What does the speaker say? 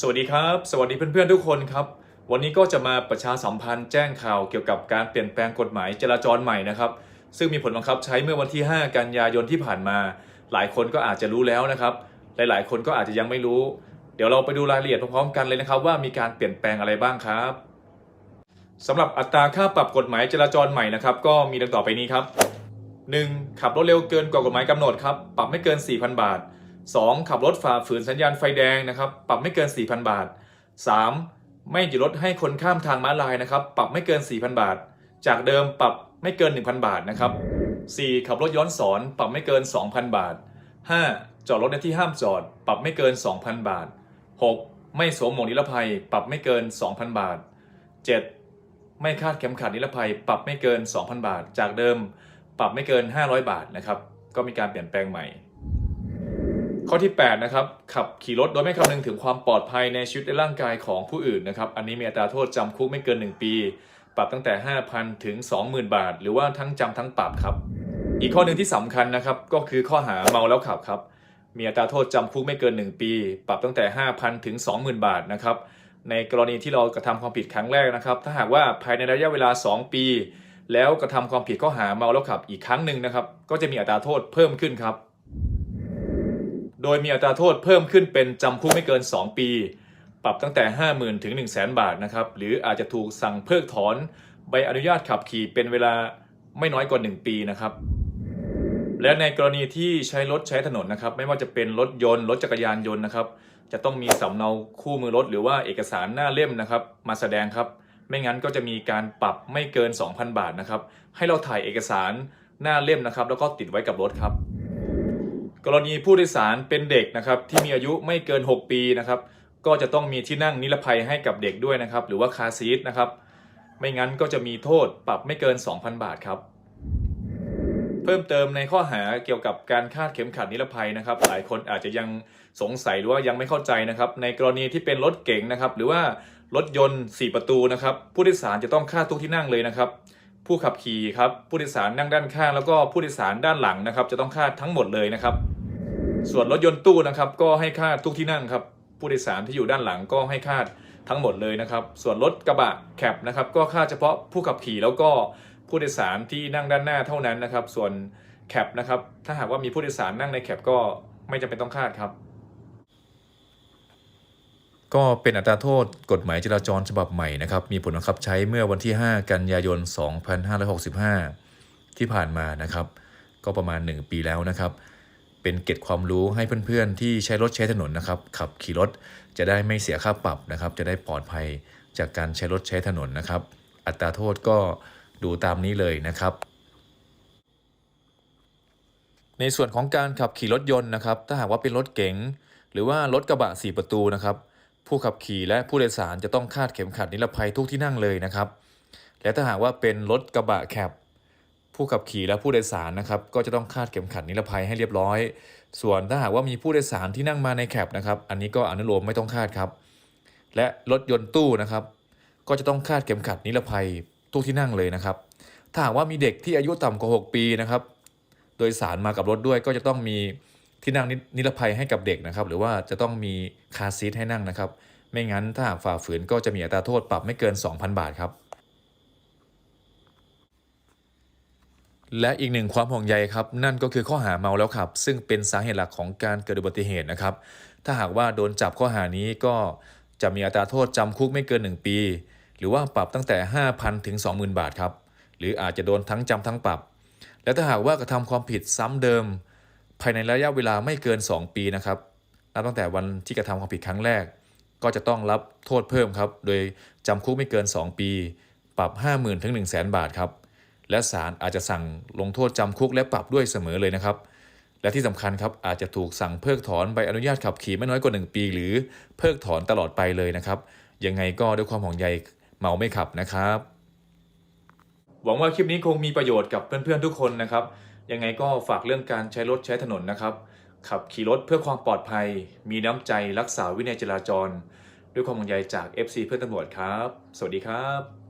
สวัสดีครับ สวัสดีเพื่อนๆทุกคนครับ วันนี้ก็จะมาประชาสัมพันธ์แจ้งข่าวเกี่ยวกับการเปลี่ยนแปลงกฎหมายจราจรใหม่นะครับ ซึ่งมีผลบังคับใช้เมื่อวันที่ 5 กันยายนที่ผ่านมา หลายคนก็อาจจะรู้แล้วนะครับ หลายๆ คนก็อาจจะยังไม่รู้ เดี๋ยวเราไปดูรายละเอียดพร้อมๆกันเลยนะครับ ว่ามีการเปลี่ยนแปลงอะไรบ้างครับสำหรับอัตราค่าปรับกฎหมายจราจรใหม่นะครับก็มีดังต่อไปนี้ครับ 1. ขับรถเร็วเกินกว่ากฎหมายกำหนดครับปรับไม่เกิน 4,000 บาท 2. ขับรถฝ่าฝืนสัญญาณไฟแดงนะครับ ปรับไม่เกิน 4,000 บาท 3. ไม่หยุดรถให้คนข้ามทางม้าลายนะครับ ปรับไม่เกิน 4,000 บาท จากเดิมปรับไม่เกิน 1,000 บาทนะครับ 4. ขับรถย้อนสอนปรับไม่เกิน 2,000 บาท 5. จอดรถในที่ห้ามจอด ปรับไม่เกิน 2,000 บาท 6. ไม่สวมหมวกนิรภัย ปรับไม่เกิน 2,000 บาท 7. ไม่คาดเข็มขัดนิรภัย ปรับไม่เกิน 2,000 บาท จากเดิม ปรับไม่เกิน 500 บาทนะครับ ก็มีการเปลี่ยนแปลงใหม่ ข้อที่ 8 นะครับ ขับขี่รถโดยไม่คำนึงถึงความปลอดภัยในชีวิตและร่างกายของผู้อื่นนะครับ อันนี้มีอัตราโทษจำคุกไม่เกิน 1 ปี ปรับตั้งแต่ 5,000 ถึง 20,000 บาท หรือว่าทั้งจำทั้งปรับครับ อีกข้อหนึ่งที่สำคัญนะครับ ก็คือข้อหาเมาแล้วขับครับ มีอัตราโทษจำคุกไม่เกิน 1 ปี ปรับตั้งแต่ 5,000 ถึง 20,000 บาทนะครับ ในกรณีที่เรากระทำความผิดครั้งแรกนะครับ ถ้าหากว่าภายในระยะเวลา 2 ปี แล้วกระทำความผิดข้อหาเมาแล้วขับอีกครั้งหนึ่งนะครับ ก็จะมีอัตราโทษเพิ่มขึ้นครับ โดยมีอัตราโทษเพิ่มขึ้นเป็นจำคุกไม่เกิน 2 ปี ปรับตั้งแต่ 50,000 ถึง 1 0 0 0 0 0 บาทนะครับ หรืออาจจะถูกสั่งเพิกถอนใบอนุญาตขับขี่เป็นเวลาไม่น้อยกว่า 1 ปีนะครับ และในกรณีที่ใช้รถใช้ถนนนะครับ ไม่ว่าจะเป็นรถยนต์ รถจักรยานยนต์นะครับ จะต้องมีสำเนาคู่มือรถ หรือว่าเอกสารหน้าเล่มนะครับ มาแสดงครับ ไม่งั้นก็จะมีการปรับไม่เกิน 2,000 บาทนะครับ ให้เราถ่ายเอกสารหน้าเล่มนะครับ แล้วก็ติดไว้กับรถครับ กรณีผู้โดยสารเป็นเด็กนะครับที่มีอายุไม่เกิน 6 ปีนะครับก็จะต้องมีที่นั่งนิรภัยให้กับเด็กด้วยนะครับ หรือว่าคาซีทนะครับ ไม่งั้นก็จะมีโทษปรับไม่เกิน 2,000 บาทครับ เพิ่มเติมในข้อหาเกี่ยวกับการคาดเข็มขัดนิรภัยนะครับ หลายคนอาจจะยังสงสัยหรือว่ายังไม่เข้าใจนะครับ ในกรณีที่เป็นรถเก๋งนะครับ หรือว่ารถยนต์ 4 ประตูนะครับ ผู้โดยสารจะต้องคาดทุกที่นั่งเลยนะครับ ผู้ขับขี่ครับผู้โดยสารนั่งด้านข้าง แล้วก็ผู้โดยสารด้านหลังนะครับ จะต้องคาดทั้งหมดเลยนะครับ ส่วนรถยนต์ตู้นะครับก็ให้คาดทุกที่นั่งครับผู้โดยสารที่อยู่ด้านหลังก็ให้คาดทั้งหมดเลยนะครับ ส่วนรถกระบะแคปนะครับก็คาดเฉพาะผู้ขับขี่แล้วก็ผู้โดยสารที่นั่งด้านหน้าเท่านั้นนะครับ ส่วนแคปนะครับถ้าหากว่ามีผู้โดยสารนั่งในแคปก็ไม่จำเป็นต้องคาดครับ ก็เป็นอัตราโทษกฎหมายจราจรฉบับใหม่นะครับ มีผลบังคับใช้เมื่อวันที่ 5 กันยายน 2565 ที่ผ่านมานะครับ ก็ประมาณ 1 ปีแล้วนะครับ เป็นเก็ดความรู้ให้เพื่อนๆ ที่ใช้รถใช้ถนนนะครับ ขับขี่รถจะได้ไม่เสียค่าปรับนะครับ จะได้ปลอดภัยจากการใช้รถใช้ถนนนะครับ อัตราโทษก็ดูตามนี้เลยนะครับ ในส่วนของการขับขี่รถยนต์นะครับ ถ้าหากว่าเป็นรถเก๋งหรือว่ารถกระบะ 4 ประตูนะครับ ผู้ขับขี่และผู้โดยสารจะต้องคาดเข็มขัดนิรภัยทุกที่นั่งเลยนะครับ และถ้าหากว่าเป็นรถกระบะแคบ ผู้ขับขี่และผู้โดยสารนะครับก็จะต้องคาดเข็มขัดนิรภัยให้เรียบร้อย ส่วนถ้าหากว่ามีผู้โดยสารที่นั่งมาในแคบนะครับ อันนี้ก็อนุโลมไม่ต้องคาดครับ และรถยนต์ตู้นะครับ ก็จะต้องคาดเข็มขัดนิรภัยทุกที่นั่งเลยนะครับ ถ้าหากว่ามีเด็กที่อายุต่ำกว่า 6 ปีนะครับ โดยสารมากับรถด้วยก็จะต้องมีที่นั่งนิรภัยให้กับเด็กนะครับ หรือว่าจะต้องมีคาซีทให้นั่งนะครับ ไม่งั้นถ้าหากฝ่าฝืนก็จะมีอัตราโทษปรับไม่เกิน 2,000 บาทครับ และอีกหนึ่งความห่วงใยครับ นั่นก็คือข้อหาเมาแล้วขับ ซึ่งเป็นสาเหตุหลักของการเกิดอุบัติเหตุนะครับ ถ้าหากว่าโดนจับข้อหานี้ก็จะมีอัตราโทษจำคุกไม่เกิน 1 ปี หรือว่าปรับตั้งแต่ 5,000 ถึง 20,000 บาทครับ หรืออาจจะโดนทั้งจำทั้งปรับ และถ้าหากว่ากระทำความผิดซ้ำเดิม ภายในระยะเวลาไม่เกิน 2 ปีนะครับนับตั้งแต่วันที่กระทำความผิดครั้งแรก ก็จะต้องรับโทษเพิ่มครับ โดยจำคุกไม่เกิน 2 ปี ปรับ 50,000 ถึง 1 0 0 0 0แบาทครับ และศาลอาจจะสั่งลงโทษจำคุกและปรับด้วยเสมอเลยนะครับ และที่สำคัญครับอาจจะถูกสั่งเพิกถอนใบอนุญาตขับขี่ไม่น้อยกว่า 1 ปี หรือเพิกถอนตลอดไปเลยนะครับ ยังไงก็ด้วยความห่วงใยเมาไม่ขับนะครับ หวังว่าคลิปนี้คงมีประโยชน์กับเพื่อนๆทุกคนนะครับ ยังไงก็ฝากเรื่องการใช้รถใช้ถนนนะครับขับขี่รถเพื่อความปลอดภัย มีน้ำใจรักษาวินัยจราจร ด้วยความห่วงใยจาก FC เพื่อนตำรวจครับ สวัสดีครับ